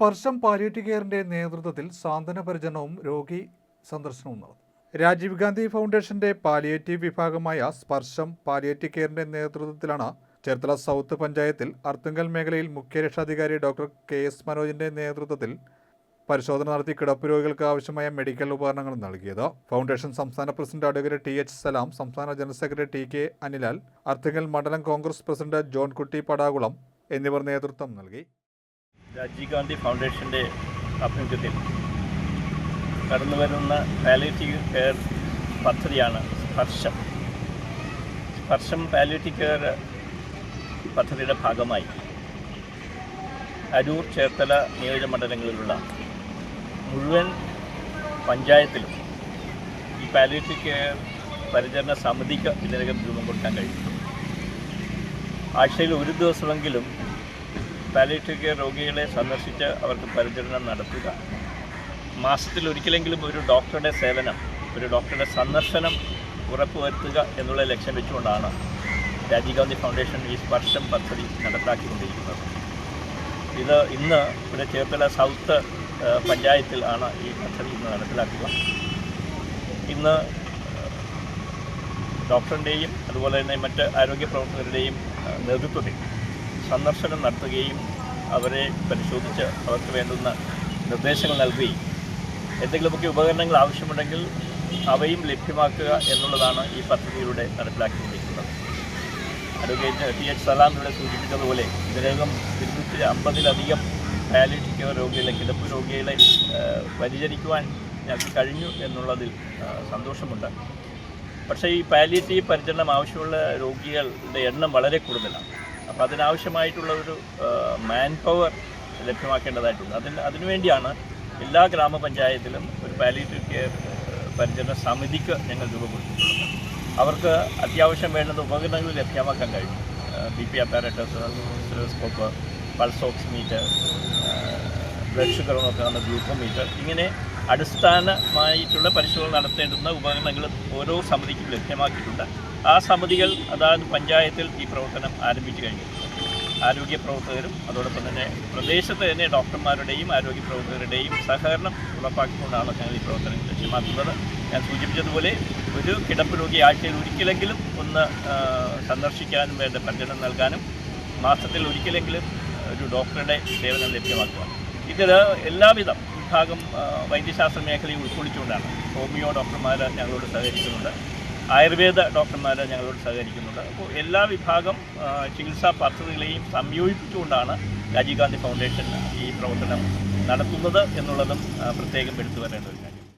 സ്പർശം പാലിയേറ്റീവ് കെയറിന്റെ നേതൃത്വത്തിൽ സാന്ത്വന പരിചരണവും രോഗി സന്ദർശനവും നടന്നു. രാജീവ് ഗാന്ധി ഫൗണ്ടേഷന്റെ പാലിയേറ്റീവ് വിഭാഗമായ സ്പർശം പാലിയേറ്റീവ് കെയറിന്റെ നേതൃത്വത്തിലാണ് ചേർത്തല സൗത്ത് പഞ്ചായത്തിൽ അർത്തുങ്കൽ മേഖലയിൽ മുഖ്യ രക്ഷാധികാരി ഡോക്ടർ കെ എസ് മനോജിന്റെ നേതൃത്വത്തിൽ പരിശോധന നടത്തി കിടപ്പ് രോഗികൾക്ക് ആവശ്യമായ മെഡിക്കൽ ഉപകരണങ്ങൾ നൽകിയത്. ഫൗണ്ടേഷൻ സംസ്ഥാന president advocate T H Salam സംസ്ഥാന general secretary T K Anilal Arthunkal മണ്ഡലം കോൺഗ്രസ് പ്രസിഡന്റ് ജോൺ കുട്ടി പടാകുളം എന്നിവർ നേതൃത്വം നൽകി. രാജീവ് ഗാന്ധി ഫൗണ്ടേഷന്റെ ആഭിമുഖ്യത്തിൽ കടന്നു വരുന്ന പാലിയേറ്റീവ് കെയർ പദ്ധതിയാണ് സ്പർശം. സ്പർശം പാലിയേറ്റീവ് കെയർ പദ്ധതിയുടെ ഭാഗമായി അരൂർ ചേർത്തല നിയോജകമണ്ഡലങ്ങളിലുള്ള മുഴുവൻ പഞ്ചായത്തിലും ഈ പാലിയേറ്റീവ് കെയർ പരിചരണ സമിതിക്ക് ഇതിനകം രൂപം കൊടുക്കാൻ കഴിയും ആഴ്ചയിൽ ഒരു ദിവസമെങ്കിലും പാലിയേറ്റീവ് കെയർ രോഗികളെ സന്ദർശിച്ച് അവർക്ക് പരിചരണം നടത്തുക. മാസത്തിൽ ഒരിക്കലെങ്കിലും ഒരു ഡോക്ടറുടെ സേവനം ഒരു ഡോക്ടറുടെ സന്ദർശനം ഉറപ്പുവരുത്തുക എന്നുള്ള ലക്ഷ്യം വെച്ചുകൊണ്ടാണ് രാജീവ് ഗാന്ധി ഫൗണ്ടേഷൻ ഈ സ്പർശം പദ്ധതി നടപ്പാക്കിക്കൊണ്ടിരിക്കുന്നത്. ഇത് ഇന്ന് ഇവിടെ ചേർത്തല സൗത്ത് പഞ്ചായത്തിൽ ആണ് ഈ പദ്ധതി ഇന്ന് നടപ്പിലാക്കുക. ഇന്ന് ഡോക്ടറിന്റെയും അതുപോലെ തന്നെ മറ്റ് ആരോഗ്യ പ്രവർത്തകരുടെയും നേതൃത്വത്തിൽ സന്ദർശനം നടത്തുകയും അവരെ പരിശോധിച്ച് അവർക്ക് വേണ്ടുന്ന നിർദ്ദേശങ്ങൾ നൽകുകയും എന്തെങ്കിലുമൊക്കെ ഉപകരണങ്ങൾ ആവശ്യമുണ്ടെങ്കിൽ അവയും ലഭ്യമാക്കുക എന്നുള്ളതാണ് ഈ പദ്ധതിയിലൂടെ നടപ്പിലാക്കിക്കൊണ്ടിരിക്കുന്നത്. അഡ്വക്കേറ്റ് ടി എച്ച് സലാം ഇവിടെ സൂചിപ്പിച്ചതുപോലെ ഇതിനകം ഇരുന്നൂറ്റി അമ്പതിലധികം ഡയാലിറ്റിക് രോഗികളെ കിടപ്പ് രോഗികളെ പരിചരിക്കുവാൻ ഞങ്ങൾക്ക് കഴിഞ്ഞു എന്നുള്ളതിൽ സന്തോഷമുണ്ട്. പക്ഷേ ഈ പാലിയേറ്റീവ് പരിചരണം ആവശ്യമുള്ള രോഗികളുടെ എണ്ണം വളരെ കൂടുതലാണ്. അപ്പോൾ അതിനാവശ്യമായിട്ടുള്ള ഒരു മാൻ പവർ ലഭ്യമാക്കേണ്ടതായിട്ടുണ്ട്. അതിന് അതിനുവേണ്ടിയാണ് എല്ലാ ഗ്രാമപഞ്ചായത്തിലും ഒരു പാലിയേറ്റീവ് കെയർ പരിചരണ സമിതിക്ക് ഞങ്ങൾ രൂപപ്പെടുത്തിയിട്ടുള്ളത് അവർക്ക് അത്യാവശ്യം വേണ്ടുന്ന ഉപകരണങ്ങൾ ലഭ്യമാക്കാൻ കഴിയും. B P apparatus stethoscope pulse oximeter blood sugar നോക്കാവുന്ന glucometer ഇങ്ങനെ അടിസ്ഥാനമായിട്ടുള്ള പരിശോധന നടത്തേണ്ടുന്ന ഉപകരണങ്ങൾ ഓരോ സമിതിക്കും ലഭ്യമാക്കിയിട്ടുണ്ട്. ആ സമിതികൾ അതായത് പഞ്ചായത്തിൽ ഈ പ്രവർത്തനം ആരംഭിച്ചു കഴിഞ്ഞു. ആരോഗ്യ പ്രവർത്തകരും അതോടൊപ്പം തന്നെ പ്രദേശത്ത് തന്നെ ഡോക്ടർമാരുടെയും ആരോഗ്യ പ്രവർത്തകരുടെയും സഹകരണം ഉറപ്പാക്കിക്കൊണ്ടാണ് ഞങ്ങൾ ഈ പ്രവർത്തനം ലക്ഷ്യമാക്കുന്നത്. ഞാൻ സൂചിപ്പിച്ചതുപോലെ ഒരു കിടപ്പ് രോഗി ആഴ്ചയിൽ ഒരിക്കലെങ്കിലും ഒന്ന് സന്ദർശിക്കാനും വേണ്ട പരിചരണം നൽകാനും മാസത്തിൽ ഒരിക്കലെങ്കിലും ഒരു ഡോക്ടറുടെ സേവനം ലഭ്യമാക്കുക ഇതിൽ എല്ലാവിധ വിഭാഗം വൈദ്യശാസ്ത്ര മേഖലയിൽ ഉൾക്കൊള്ളിച്ചുകൊണ്ടാണ് ഹോമിയോ ഡോക്ടർമാർ ഞങ്ങളോട് സഹകരിക്കുന്നുണ്ട്. ആയുർവേദ ഡോക്ടർമാർ ഞങ്ങളോട് സഹകരിക്കുന്നുണ്ട്. അപ്പോൾ എല്ലാ വിഭാഗം ചികിത്സാ പദ്ധതികളെയും സംയോജിപ്പിച്ചുകൊണ്ടാണ് രാജീവ് ഗാന്ധി ഫൗണ്ടേഷൻ ഈ പ്രവർത്തനം നടത്തുന്നത് എന്നുള്ളതും പ്രത്യേകം എടുത്തു വരേണ്ട ഒരു കാര്യം